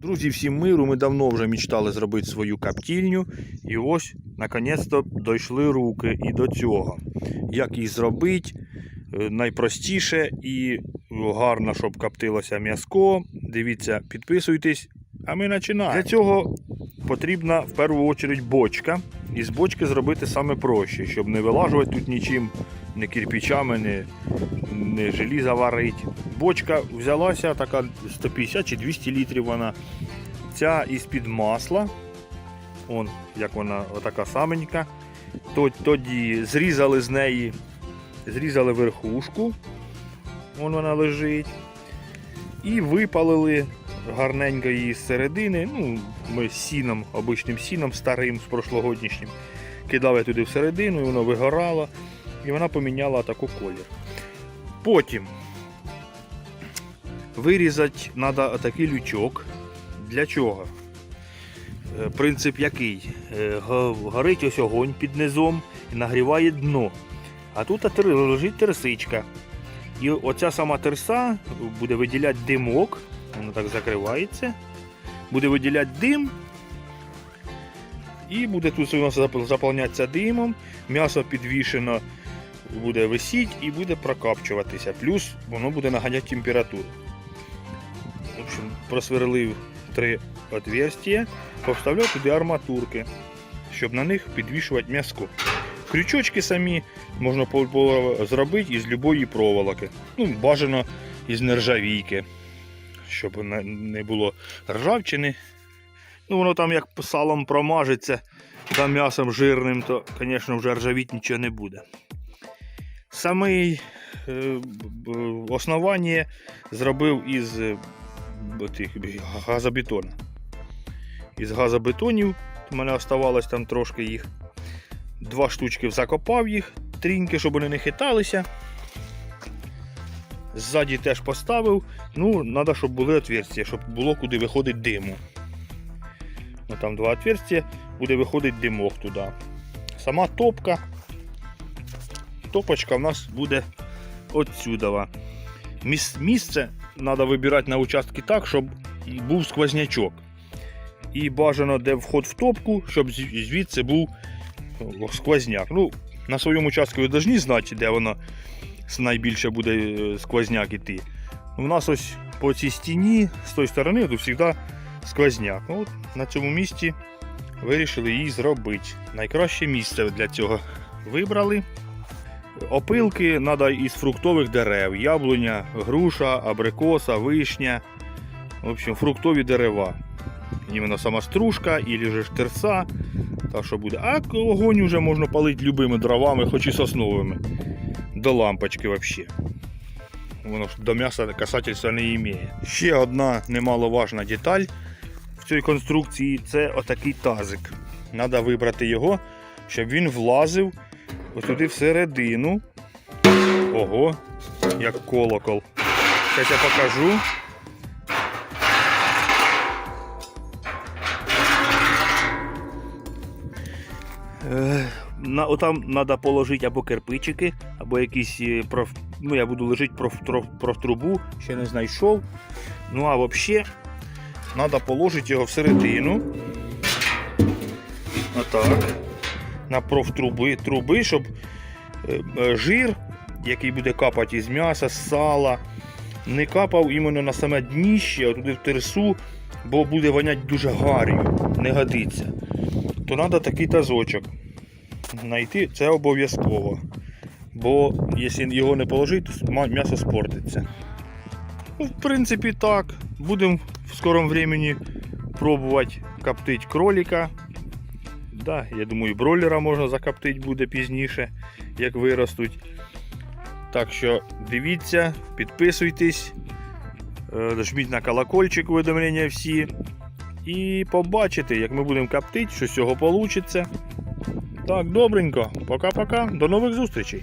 Друзі, всім миру, ми давно вже мечтали зробити свою коптільню. І ось, наконець-то, дійшли руки і до цього. Як її зробити? Е, Найпростіше і гарно, щоб коптилося м'язко. Дивіться, підписуйтесь, а ми починаємо. Для цього потрібна в першу чергу бочка. І з бочки зробити саме проще, щоб не вилажувати тут нічим, не кирпичами, не, не желіза варить. Бочка взялася така 150 чи 200 літрів вона. Ця із-під масла. Он, як вона отака саменька. Тоді зрізали з неї, зрізали верхушку. Вон вона лежить. І випалили гарненько її з середини. Ну, ми з сіном, обичним сіном старим, з прошлогоднішнім. Кидали туди всередину, і воно вигорало. І вона поміняла таку колір. Потім вирізати треба такий лючок. Для чого? Е, Принцип який? Е, Горить ось огонь під низом і нагріває дно. А тут лежить терсичка. І оця сама терса буде виділяти димок, воно так закривається, буде виділяти дим. І буде тут у нас зап- заповнятися димом, м'ясо підвішено буде висіти і буде прокапчуватися. Плюс воно буде наганяти температуру. В общем, просверлив три отверстия, повставляв туди арматурки, щоб на них підвішувати м'яско. Крючочки самі можна зробити із любої проволоки. Ну, бажано із нержавійки, щоб не було ржавчини. Ну, воно там як салом промажеться та м'ясом жирним, то, звісно, вже ржавіть нічого не буде. Е, б- основання зробив із е, тих газобетона. Із газобетонів у мене оставалось там трошки їх. Два штучки закопав їх, тріньки, щоб вони не хиталися. Ззаді теж поставив. Ну, треба, щоб були отверстия, щоб було куди виходить диму. Ну, там два отверстия, буде виходить димок туди. Сама топка. Топочка в нас буде отсюдова. Міс- Місце треба вибирати на участки так, щоб був сквознячок. І бажано, де вход в топку, щоб звідси був сквозняк. Ну, на своєму участку ви повинні знати, де воно найбільше буде е, сквозняк іти. У нас ось по цій стіні, з тої сторони, тут завжди сквозняк. Ну, от на цьому місці вирішили її зробити. Найкраще місце для цього вибрали. Опилки треба із фруктових дерев: яблуня, груша, абрикоса, вишня. В общем, фруктові дерева. Іменно сама стружка, і ж терса. Та що буде. А огонь вже можна палити любими дровами, хоч і сосновими. До лампочки взагалі. Воно ж до м'яса касательства не має. Ще одна немаловажна деталь в цій конструкції це отакий тазик. Треба вибрати його, щоб він влазив отуди всередину. Ого, як колокол. Зараз я покажу. Е, На, отам треба положити або кирпичики, або якісь е, проф, ну я буду лежати проф, профтрубу, ще не знайшов. Ну а взагалі треба положити його всередину. Отак. На профтруби, труби, щоб е, е, жир, який буде капати із м'яса, з сала, не капав іменно на саме дніще, а туди в терсу, бо буде воняти дуже гарю, не годиться. То треба такий тазочок знайти, це обов'язково. Бо якщо його не положити, то м'ясо спортиться. Ну, в принципі, так. Будемо в скорому времени пробувати коптити кролика. Да, я думаю, і бройлера можна закоптити буде пізніше, як виростуть. Так що дивіться, підписуйтесь, е, жміть на колокольчик уведомлення всі. І побачите, як ми будемо коптити, що з цього вийде. Так, добренько. Пока-пока. До нових зустрічей.